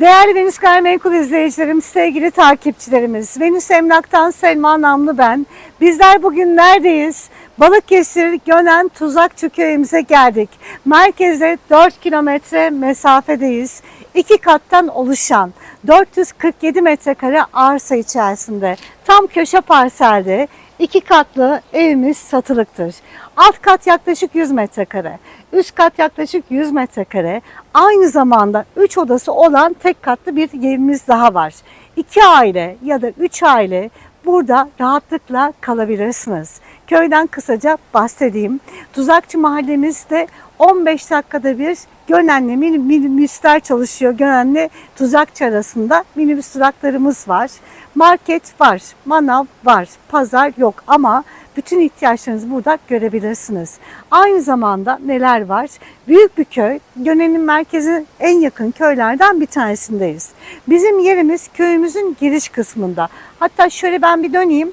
Değerli Venüs Gayrimenkul izleyicilerim, sevgili takipçilerimiz, Venüs Emlak'tan Selma Namlı ben. Bizler bugün neredeyiz? Balıkesir Gönen Tuzakçı köyümüze geldik. Merkeze 4 kilometre mesafedeyiz. İki kattan oluşan 447 metrekare arsa içerisinde tam köşe parselde iki katlı evimiz satılıktır. Alt kat yaklaşık 100 metrekare, üst kat yaklaşık 100 metrekare. Aynı zamanda 3 odası olan tek katlı bir evimiz daha var. 2 aile ya da 3 aile burada rahatlıkla kalabilirsiniz. Köyden kısaca bahsedeyim. Tuzakçı mahallemizde 15 dakikada bir Gönen'le mini- minibüsler çalışıyor. Gönen'le Tuzakçı arasında minibüs duraklarımız var. Market var, manav var, pazar yok ama bütün ihtiyaçlarınızı burada görebilirsiniz. Aynı zamanda neler var? Büyük bir köy, Gönen'in merkezi en yakın köylerden bir tanesindeyiz. Bizim yerimiz köyümüzün giriş kısmında. Hatta şöyle ben bir döneyim.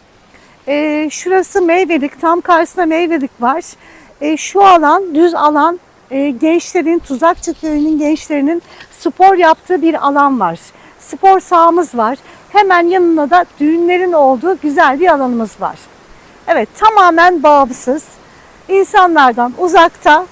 Ee, şurası meyvelik, tam karşısında meyvelik var. Ee, şu alan, düz alan e, gençlerin, Tuzakçı Köyü'nün gençlerinin spor yaptığı bir alan var. Spor sahamız var. Hemen yanında da düğünlerin olduğu güzel bir alanımız var. Evet, tamamen bağımsız. insanlardan uzakta,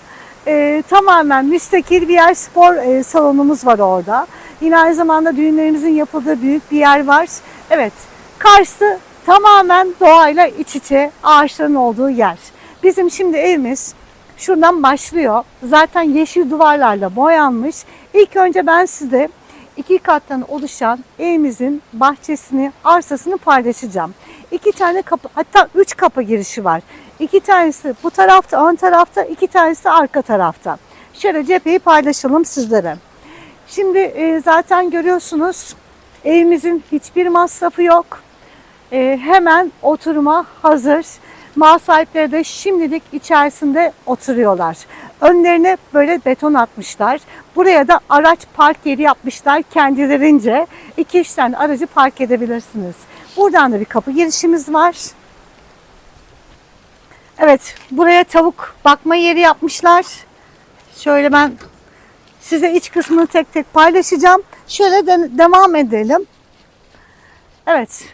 e, tamamen müstakil bir yer spor e, salonumuz var orada. Yine aynı zamanda düğünlerimizin yapıldığı büyük bir yer var. Evet, karşısı tamamen doğayla iç içe ağaçların olduğu yer. Bizim şimdi evimiz şuradan başlıyor. Zaten yeşil duvarlarla boyanmış. İlk önce ben size iki kattan oluşan evimizin bahçesini, arsasını paylaşacağım. İki tane kapı, hatta üç kapı girişi var. İki tanesi bu tarafta, ön tarafta, iki tanesi arka tarafta. Şöyle cepheyi paylaşalım sizlere. Şimdi e, zaten görüyorsunuz evimizin hiçbir masrafı yok. E, hemen oturuma hazır. Mal sahipleri de şimdilik içerisinde oturuyorlar. Önlerine böyle beton atmışlar. Buraya da araç park yeri yapmışlar kendilerince. İki üç tane aracı park edebilirsiniz. Buradan da bir kapı girişimiz var. Evet, buraya tavuk bakma yeri yapmışlar. Şöyle ben size iç kısmını tek tek paylaşacağım. Şöyle de devam edelim. Evet,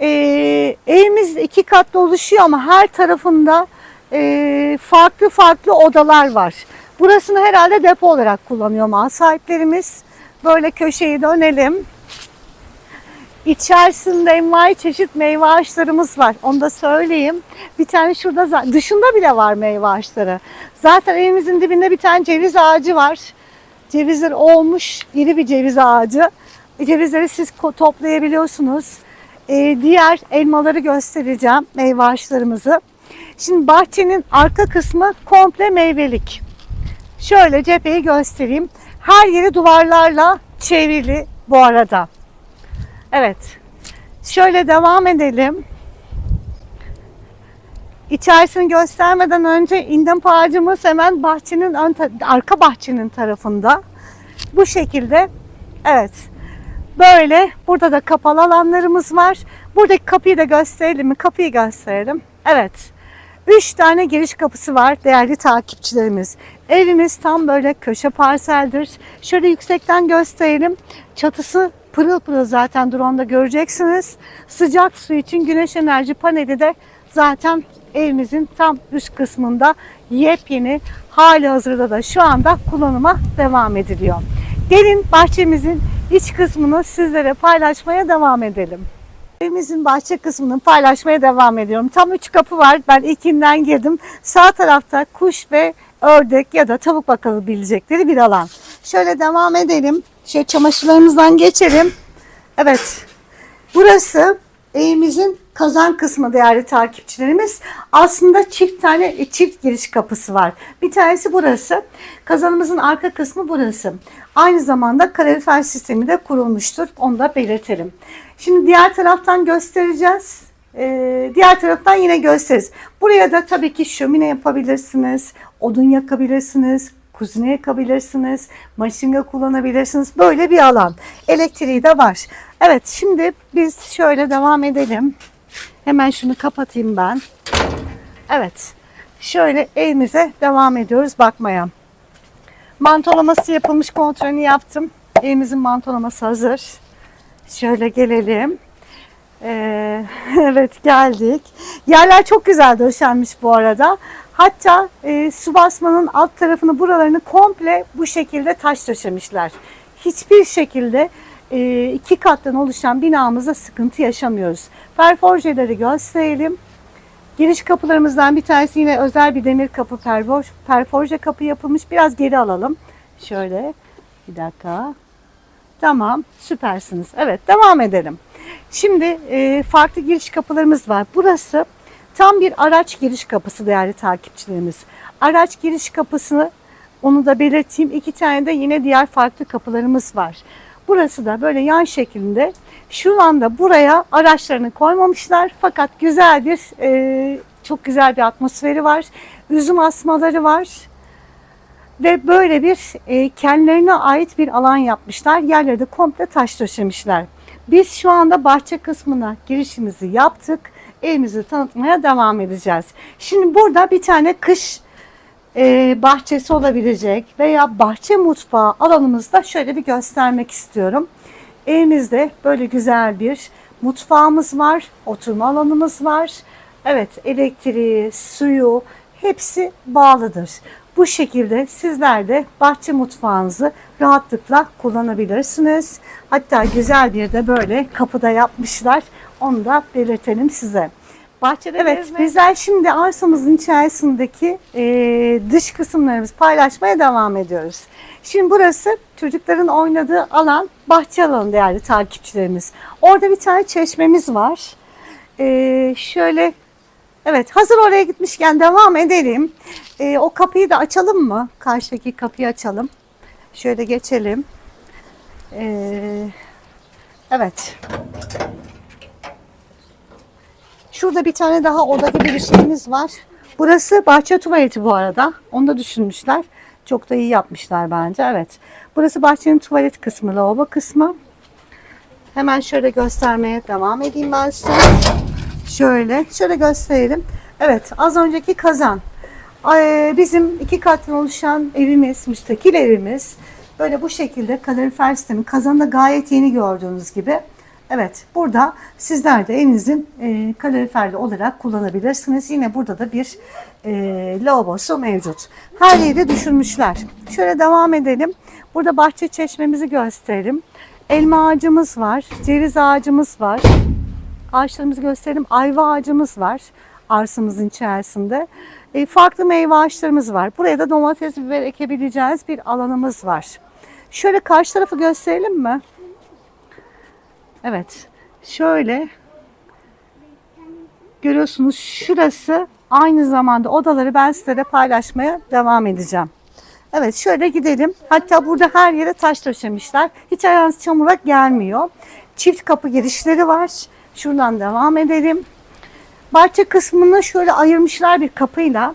ee, evimiz iki katlı oluşuyor ama her tarafında e, farklı farklı odalar var. Burasını herhalde depo olarak kullanıyor mal sahiplerimiz. Böyle köşeyi dönelim. İçerisinde envai çeşit meyve ağaçlarımız var. Onu da söyleyeyim. Bir tane şurada dışında bile var meyve ağaçları. Zaten evimizin dibinde bir tane ceviz ağacı var. Cevizler olmuş iri bir ceviz ağacı. Cevizleri siz toplayabiliyorsunuz. Ee, diğer elmaları göstereceğim meyve ağaçlarımızı. Şimdi bahçenin arka kısmı komple meyvelik. Şöyle cepheyi göstereyim. Her yeri duvarlarla çevrili bu arada. Evet. Şöyle devam edelim. İçerisini göstermeden önce indem ağacımız hemen bahçenin ön arka bahçenin tarafında. Bu şekilde. Evet. Böyle burada da kapalı alanlarımız var. Buradaki kapıyı da gösterelim mi? Kapıyı gösterelim. Evet. Üç tane giriş kapısı var değerli takipçilerimiz. Evimiz tam böyle köşe parseldir. Şöyle yüksekten gösterelim. Çatısı pırıl pırıl zaten drone'da göreceksiniz. Sıcak su için güneş enerji paneli de zaten evimizin tam üst kısmında yepyeni hali hazırda da şu anda kullanıma devam ediliyor. Gelin bahçemizin iç kısmını sizlere paylaşmaya devam edelim. Evimizin bahçe kısmını paylaşmaya devam ediyorum. Tam üç kapı var. Ben ilkinden girdim. Sağ tarafta kuş ve ördek ya da tavuk bakabilecekleri bir alan. Şöyle devam edelim. Şöyle çamaşırlarımızdan geçelim. Evet. Burası evimizin kazan kısmı değerli takipçilerimiz. Aslında çift tane e, çift giriş kapısı var. Bir tanesi burası. Kazanımızın arka kısmı burası. Aynı zamanda kalorifer sistemi de kurulmuştur. Onu da belirtelim. Şimdi diğer taraftan göstereceğiz. Ee, diğer taraftan yine gösteririz. Buraya da tabii ki şömine yapabilirsiniz. Odun yakabilirsiniz. Kuzine yakabilirsiniz. Maşinga kullanabilirsiniz. Böyle bir alan. Elektriği de var. Evet şimdi biz şöyle devam edelim. Hemen şunu kapatayım ben. Evet. Şöyle evimize devam ediyoruz bakmaya. Mantolaması yapılmış kontrolünü yaptım. Evimizin mantolaması hazır. Şöyle gelelim. Ee, evet geldik. Yerler çok güzel döşenmiş bu arada. Hatta e, su basmanın alt tarafını buralarını komple bu şekilde taş döşemişler. Hiçbir şekilde iki kattan oluşan binamızda sıkıntı yaşamıyoruz. Perforjeleri gösterelim. Giriş kapılarımızdan bir tanesi yine özel bir demir kapı perfor, perforje kapı yapılmış. Biraz geri alalım. Şöyle bir dakika. Tamam süpersiniz. Evet devam edelim. Şimdi e, farklı giriş kapılarımız var. Burası tam bir araç giriş kapısı değerli takipçilerimiz. Araç giriş kapısını onu da belirteyim. İki tane de yine diğer farklı kapılarımız var. Burası da böyle yan şeklinde. Şu anda buraya araçlarını koymamışlar. Fakat güzel bir, e, çok güzel bir atmosferi var. Üzüm asmaları var. Ve böyle bir e, kendilerine ait bir alan yapmışlar. Yerleri de komple taş döşemişler. Biz şu anda bahçe kısmına girişimizi yaptık. Evimizi tanıtmaya devam edeceğiz. Şimdi burada bir tane kış e, bahçesi olabilecek veya bahçe mutfağı alanımızda şöyle bir göstermek istiyorum. Evimizde böyle güzel bir mutfağımız var, oturma alanımız var. Evet, elektriği, suyu hepsi bağlıdır. Bu şekilde sizler de bahçe mutfağınızı rahatlıkla kullanabilirsiniz. Hatta güzel bir de böyle kapıda yapmışlar. Onu da belirtelim size. Bahçede evet bizler şimdi arsamızın içerisindeki e, dış kısımlarımızı paylaşmaya devam ediyoruz. Şimdi burası çocukların oynadığı alan bahçe alanı değerli takipçilerimiz. Orada bir tane çeşmemiz var. E, şöyle evet hazır oraya gitmişken devam edelim. E, o kapıyı da açalım mı? Karşıdaki kapıyı açalım. Şöyle geçelim. E, evet. Şurada bir tane daha oda gibi bir şeyimiz var. Burası bahçe tuvaleti bu arada. Onu da düşünmüşler. Çok da iyi yapmışlar bence. Evet. Burası bahçenin tuvalet kısmı, lavabo kısmı. Hemen şöyle göstermeye devam edeyim ben size. Şöyle, şöyle gösterelim. Evet, az önceki kazan. Bizim iki katlı oluşan evimiz, müstakil evimiz. Böyle bu şekilde kalorifer sistemi. Kazanı da gayet yeni gördüğünüz gibi. Evet, burada sizler de evinizin e, kaloriferli olarak kullanabilirsiniz. Yine burada da bir e, lavabosu mevcut. Her yeri düşünmüşler. Şöyle devam edelim. Burada bahçe çeşmemizi gösterelim. Elma ağacımız var, ceviz ağacımız var. Ağaçlarımızı gösterelim. Ayva ağacımız var arsamızın içerisinde. E, farklı meyve ağaçlarımız var. Buraya da domates, biber ekebileceğiniz bir alanımız var. Şöyle karşı tarafı gösterelim mi? Evet. Şöyle görüyorsunuz şurası aynı zamanda odaları ben sizlere paylaşmaya devam edeceğim. Evet şöyle gidelim. Hatta burada her yere taş döşemişler. Hiç ayağınız çamura gelmiyor. Çift kapı girişleri var. Şuradan devam edelim. Bahçe kısmını şöyle ayırmışlar bir kapıyla.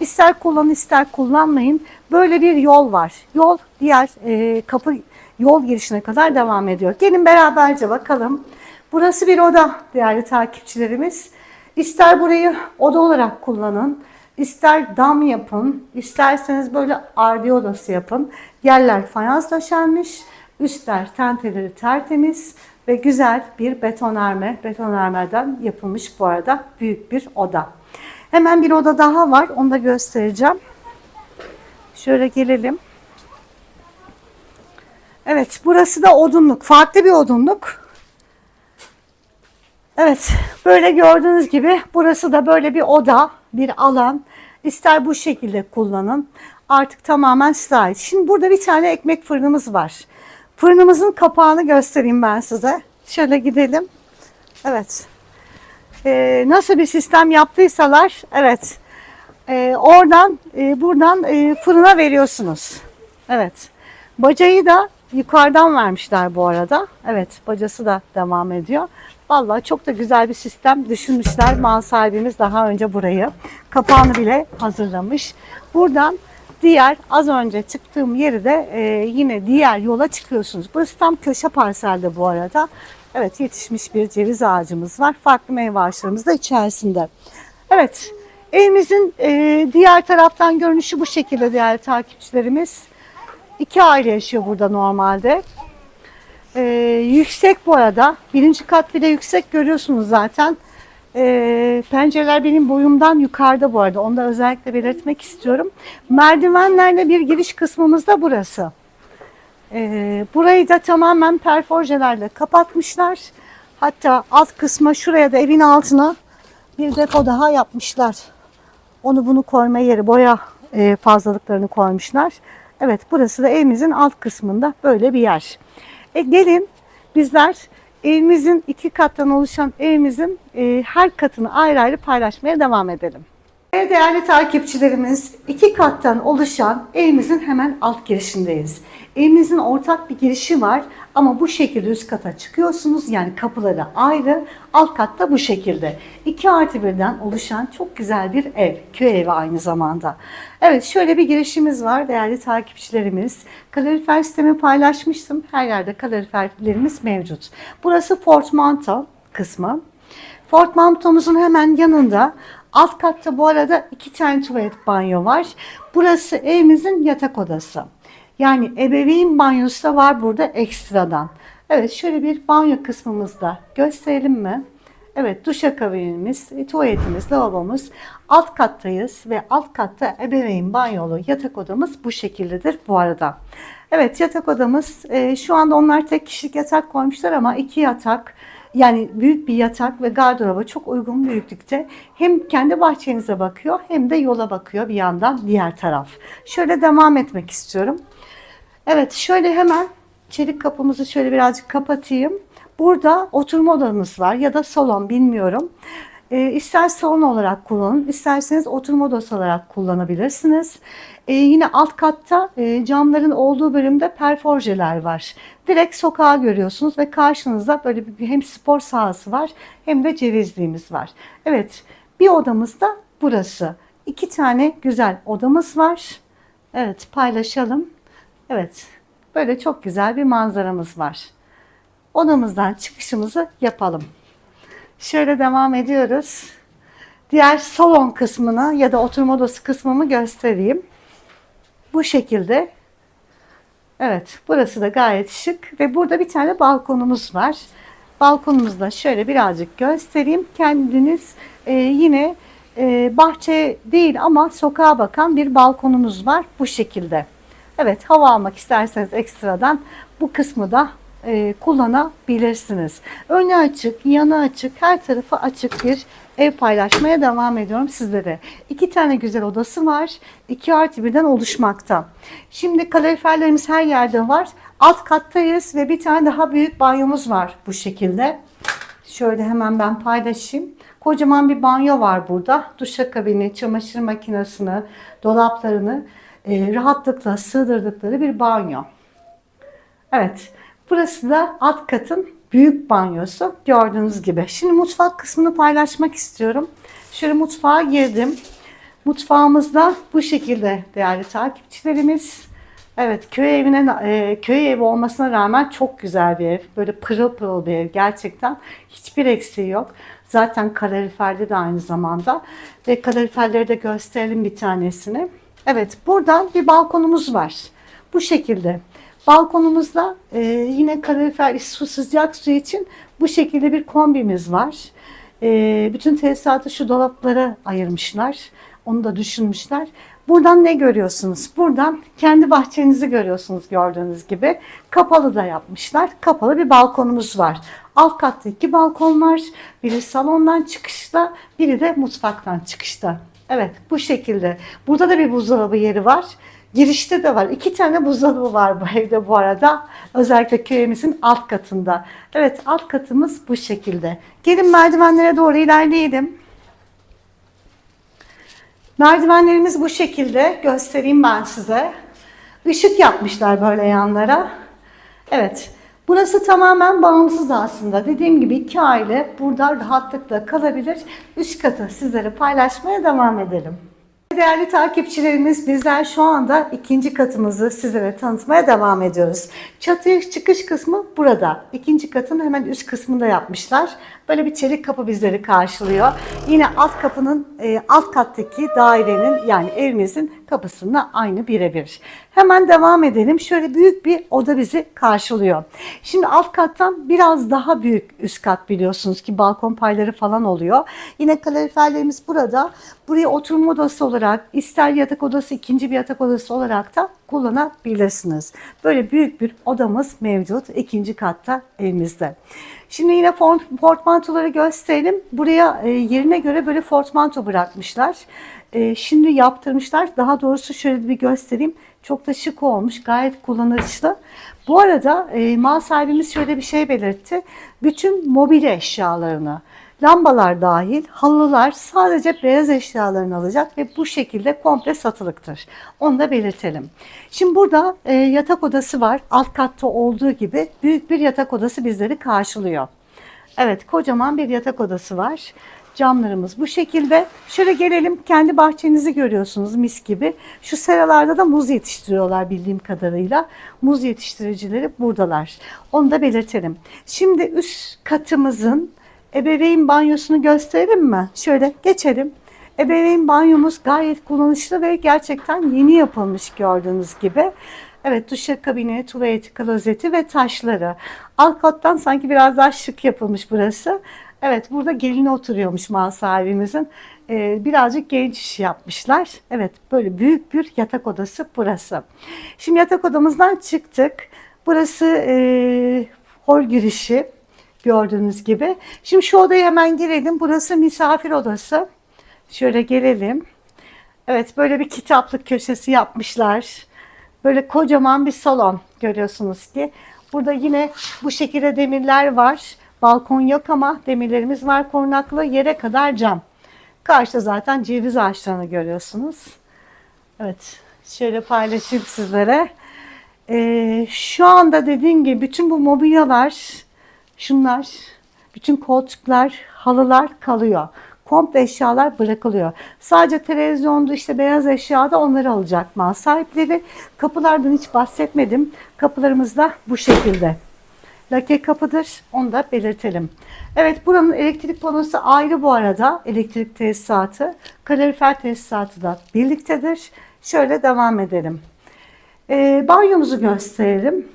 İster kullanın ister kullanmayın. Böyle bir yol var. Yol diğer e, kapı yol girişine kadar devam ediyor. Gelin beraberce bakalım. Burası bir oda değerli takipçilerimiz. İster burayı oda olarak kullanın, ister dam yapın, isterseniz böyle ardi odası yapın. Yerler fayans döşenmiş, üstler tenteleri tertemiz ve güzel bir betonarme, betonarmeden yapılmış bu arada büyük bir oda. Hemen bir oda daha var, onu da göstereceğim. Şöyle gelelim. Evet, burası da odunluk. Farklı bir odunluk. Evet, böyle gördüğünüz gibi burası da böyle bir oda, bir alan. İster bu şekilde kullanın. Artık tamamen size ait. Şimdi burada bir tane ekmek fırınımız var. Fırınımızın kapağını göstereyim ben size. Şöyle gidelim. Evet. Ee, nasıl bir sistem yaptıysalar, evet. Ee, oradan, e, buradan e, fırına veriyorsunuz. Evet. Bacayı da yukarıdan vermişler bu arada. Evet bacası da devam ediyor. Vallahi çok da güzel bir sistem düşünmüşler. Mal sahibimiz daha önce burayı. Kapağını bile hazırlamış. Buradan diğer az önce çıktığım yeri de e, yine diğer yola çıkıyorsunuz. Burası tam köşe parselde bu arada. Evet yetişmiş bir ceviz ağacımız var. Farklı meyve ağaçlarımız da içerisinde. Evet evimizin e, diğer taraftan görünüşü bu şekilde değerli takipçilerimiz. İki aile yaşıyor burada normalde. Ee, yüksek bu arada. Birinci kat bir de yüksek görüyorsunuz zaten. Ee, pencereler benim boyumdan yukarıda bu arada. Onu da özellikle belirtmek istiyorum. Merdivenlerle bir giriş kısmımız da burası. Ee, burayı da tamamen perforjelerle kapatmışlar. Hatta alt kısma şuraya da evin altına bir depo daha yapmışlar. Onu bunu koyma yeri boya e, fazlalıklarını koymuşlar. Evet burası da evimizin alt kısmında böyle bir yer. E, gelin bizler evimizin iki kattan oluşan evimizin e, her katını ayrı ayrı paylaşmaya devam edelim. Evet değerli takipçilerimiz iki kattan oluşan evimizin hemen alt girişindeyiz. Evimizin ortak bir girişi var ama bu şekilde üst kata çıkıyorsunuz yani kapıları ayrı alt katta bu şekilde. 2 artı birden oluşan çok güzel bir ev köy evi aynı zamanda. Evet şöyle bir girişimiz var değerli takipçilerimiz. Kalorifer sistemi paylaşmıştım her yerde kaloriferlerimiz mevcut. Burası Portmanteau kısmı. Portmanteau'muzun hemen yanında alt katta bu arada iki tane tuvalet banyo var. Burası evimizin yatak odası. Yani ebeveyn banyosu da var burada ekstradan. Evet şöyle bir banyo kısmımızda gösterelim mi? Evet duşakabinimiz, e, tuvaletimiz, lavabomuz alt kattayız ve alt katta ebeveyn banyolu yatak odamız bu şekildedir bu arada. Evet yatak odamız e, şu anda onlar tek kişilik yatak koymuşlar ama iki yatak yani büyük bir yatak ve gardıroba çok uygun büyüklükte. Hem kendi bahçenize bakıyor hem de yola bakıyor bir yandan diğer taraf. Şöyle devam etmek istiyorum. Evet şöyle hemen çelik kapımızı şöyle birazcık kapatayım. Burada oturma odamız var ya da salon bilmiyorum. E, ister salon olarak kullanın, isterseniz oturma odası olarak kullanabilirsiniz. E, yine alt katta e, camların olduğu bölümde perforjeler var. Direkt sokağı görüyorsunuz ve karşınızda böyle bir hem spor sahası var hem de cevizliğimiz var. Evet, bir odamız da burası. İki tane güzel odamız var. Evet, paylaşalım. Evet, böyle çok güzel bir manzaramız var. Odamızdan çıkışımızı yapalım. Şöyle devam ediyoruz. Diğer salon kısmını ya da oturma odası kısmımı göstereyim. Bu şekilde. Evet, burası da gayet şık ve burada bir tane balkonumuz var. Balkonumuzda şöyle birazcık göstereyim. Kendiniz e, yine e, bahçe değil ama sokağa bakan bir balkonumuz var bu şekilde. Evet, hava almak isterseniz ekstradan bu kısmı da e, kullanabilirsiniz. Önü açık, yanı açık, her tarafı açık bir ev paylaşmaya devam ediyorum sizlere. İki tane güzel odası var. 2 artı birden oluşmakta. Şimdi kaloriferlerimiz her yerde var. Alt kattayız ve bir tane daha büyük banyomuz var bu şekilde. Şöyle hemen ben paylaşayım. Kocaman bir banyo var burada. Duşakabini, çamaşır makinesini, dolaplarını e, rahatlıkla sığdırdıkları bir banyo. Evet. Burası da alt katın büyük banyosu gördüğünüz gibi. Şimdi mutfak kısmını paylaşmak istiyorum. Şöyle mutfağa girdim. Mutfağımızda bu şekilde değerli takipçilerimiz. Evet köy evine e, köy evi olmasına rağmen çok güzel bir ev. Böyle pırıl pırıl bir ev gerçekten. Hiçbir eksiği yok. Zaten kaloriferli de aynı zamanda. Ve kaloriferleri de gösterelim bir tanesini. Evet buradan bir balkonumuz var. Bu şekilde. Balkonumuzda e, yine kalorifer su sıcak su için bu şekilde bir kombimiz var. E, bütün tesisatı şu dolaplara ayırmışlar. Onu da düşünmüşler. Buradan ne görüyorsunuz? Buradan kendi bahçenizi görüyorsunuz gördüğünüz gibi. Kapalı da yapmışlar. Kapalı bir balkonumuz var. Alt katta iki balkon var. Biri salondan çıkışta, biri de mutfaktan çıkışta. Evet bu şekilde. Burada da bir buzdolabı yeri var. Girişte de var. İki tane buzdolabı var bu evde bu arada. Özellikle köyümüzün alt katında. Evet alt katımız bu şekilde. Gelin merdivenlere doğru ilerleyelim. Merdivenlerimiz bu şekilde. Göstereyim ben size. Işık yapmışlar böyle yanlara. Evet. Burası tamamen bağımsız aslında. Dediğim gibi iki aile burada rahatlıkla kalabilir. Üst katı sizlere paylaşmaya devam edelim. Değerli takipçilerimiz bizler şu anda ikinci katımızı sizlere tanıtmaya devam ediyoruz. Çatıya çıkış kısmı burada. İkinci katın hemen üst kısmında yapmışlar. Böyle bir çelik kapı bizleri karşılıyor. Yine alt kapının e, alt kattaki dairenin yani evimizin kapısında aynı birebir. Hemen devam edelim. Şöyle büyük bir oda bizi karşılıyor. Şimdi alt kattan biraz daha büyük üst kat biliyorsunuz ki balkon payları falan oluyor. Yine kaloriferlerimiz burada. Buraya oturma odası olarak ister yatak odası ikinci bir yatak odası olarak da kullanabilirsiniz. Böyle büyük bir odamız mevcut ikinci katta evimizde. Şimdi yine portmantoları gösterelim. Buraya e, yerine göre böyle portmanto bırakmışlar. E, şimdi yaptırmışlar. Daha doğrusu şöyle bir göstereyim. Çok da şık olmuş. Gayet kullanışlı. Bu arada e, mal sahibimiz şöyle bir şey belirtti. Bütün mobilya eşyalarını, lambalar dahil halılar sadece beyaz eşyalarını alacak ve bu şekilde komple satılıktır. Onu da belirtelim. Şimdi burada e, yatak odası var. Alt katta olduğu gibi büyük bir yatak odası bizleri karşılıyor. Evet kocaman bir yatak odası var. Camlarımız bu şekilde. Şöyle gelelim kendi bahçenizi görüyorsunuz mis gibi. Şu seralarda da muz yetiştiriyorlar bildiğim kadarıyla. Muz yetiştiricileri buradalar. Onu da belirtelim. Şimdi üst katımızın ebeveyn banyosunu gösterelim mi? Şöyle geçelim. Ebeveyn banyomuz gayet kullanışlı ve gerçekten yeni yapılmış gördüğünüz gibi. Evet duşakabini, tuvaleti, klozeti ve taşları. Alt kattan sanki biraz daha şık yapılmış burası. Evet burada gelini oturuyormuş mal sahibimizin. Ee, birazcık genç iş yapmışlar. Evet böyle büyük bir yatak odası burası. Şimdi yatak odamızdan çıktık. Burası e, hol girişi gördüğünüz gibi. Şimdi şu odaya hemen girelim. Burası misafir odası. Şöyle gelelim. Evet böyle bir kitaplık köşesi yapmışlar. Böyle kocaman bir salon görüyorsunuz ki. Burada yine bu şekilde demirler var. Balkon yok ama demirlerimiz var korunaklı. Yere kadar cam. Karşıda zaten ceviz ağaçlarını görüyorsunuz. Evet şöyle paylaşayım sizlere. Ee, şu anda dediğim gibi bütün bu mobilyalar şunlar bütün koltuklar, halılar kalıyor. Komple eşyalar bırakılıyor. Sadece televizyonda işte beyaz eşyada onları alacak mal sahipleri. Kapılardan hiç bahsetmedim. Kapılarımız da bu şekilde. Lake kapıdır. Onu da belirtelim. Evet buranın elektrik panosu ayrı bu arada. Elektrik tesisatı. Kalorifer tesisatı da birliktedir. Şöyle devam edelim. Ee, banyomuzu gösterelim.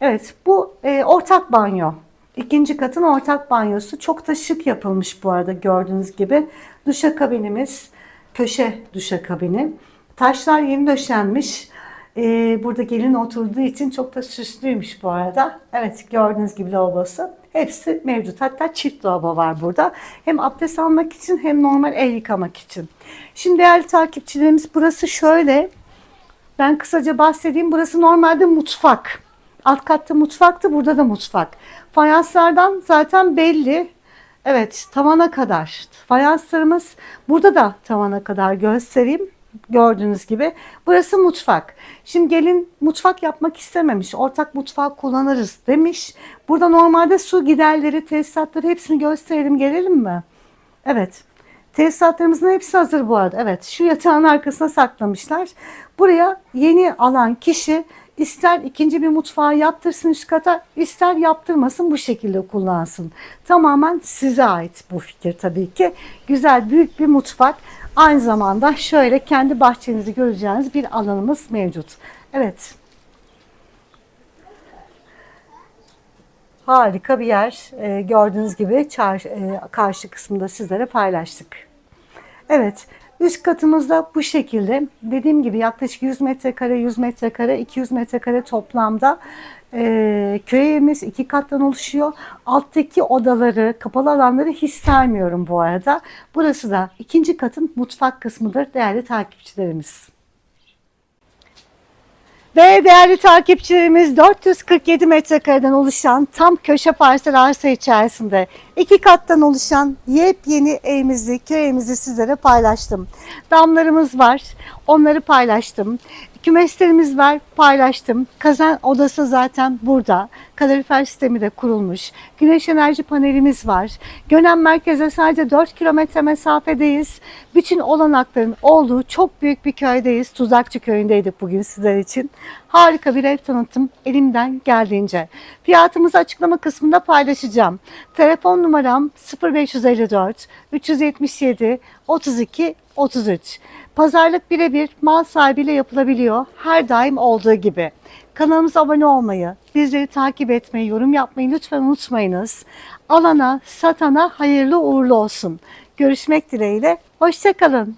Evet bu e, ortak banyo. İkinci katın ortak banyosu. Çok da şık yapılmış bu arada gördüğünüz gibi. Duşakabinimiz köşe duşakabini. Taşlar yeni döşenmiş. Ee, burada gelin oturduğu için çok da süslüymüş bu arada. Evet gördüğünüz gibi lavabosu. Hepsi mevcut. Hatta çift lavabo var burada. Hem abdest almak için hem normal el yıkamak için. Şimdi değerli takipçilerimiz burası şöyle. Ben kısaca bahsedeyim. Burası normalde mutfak. Alt katta mutfaktı, burada da mutfak. Fayanslardan zaten belli. Evet, tavana kadar. Fayanslarımız burada da tavana kadar göstereyim. Gördüğünüz gibi. Burası mutfak. Şimdi gelin mutfak yapmak istememiş. Ortak mutfağı kullanırız demiş. Burada normalde su giderleri, tesisatları hepsini gösterelim. Gelelim mi? Evet. Tesisatlarımızın hepsi hazır bu arada. Evet şu yatağın arkasına saklamışlar. Buraya yeni alan kişi ister ikinci bir mutfağı yaptırsın üst kata ister yaptırmasın bu şekilde kullansın. Tamamen size ait bu fikir tabii ki. Güzel büyük bir mutfak. Aynı zamanda şöyle kendi bahçenizi göreceğiniz bir alanımız mevcut. Evet. Harika bir yer. Ee, gördüğünüz gibi çar, e, karşı kısmında sizlere paylaştık. Evet, üst katımızda bu şekilde. Dediğim gibi yaklaşık 100 metrekare, 100 metrekare, 200 metrekare toplamda e, köy evimiz iki kattan oluşuyor. Alttaki odaları, kapalı alanları hiç saymıyorum bu arada. Burası da ikinci katın mutfak kısmıdır değerli takipçilerimiz. Ve değerli takipçilerimiz 447 metrekareden oluşan tam köşe parsel arsa içerisinde iki kattan oluşan yepyeni evimizi, köy evimizi sizlere paylaştım. Damlarımız var, onları paylaştım. Kümeslerimiz var, paylaştım. Kazan odası zaten burada. Kalorifer sistemi de kurulmuş. Güneş enerji panelimiz var. Gönen merkeze sadece 4 kilometre mesafedeyiz. Bütün olanakların olduğu çok büyük bir köydeyiz. Tuzakçı köyündeydik bugün sizler için. Harika bir ev tanıtım elimden geldiğince. Fiyatımızı açıklama kısmında paylaşacağım. Telefon numaram 0554 377 32 33. Pazarlık birebir mal sahibiyle yapılabiliyor. Her daim olduğu gibi. Kanalımıza abone olmayı, bizleri takip etmeyi, yorum yapmayı lütfen unutmayınız. Alana, satana hayırlı uğurlu olsun. Görüşmek dileğiyle. Hoşçakalın.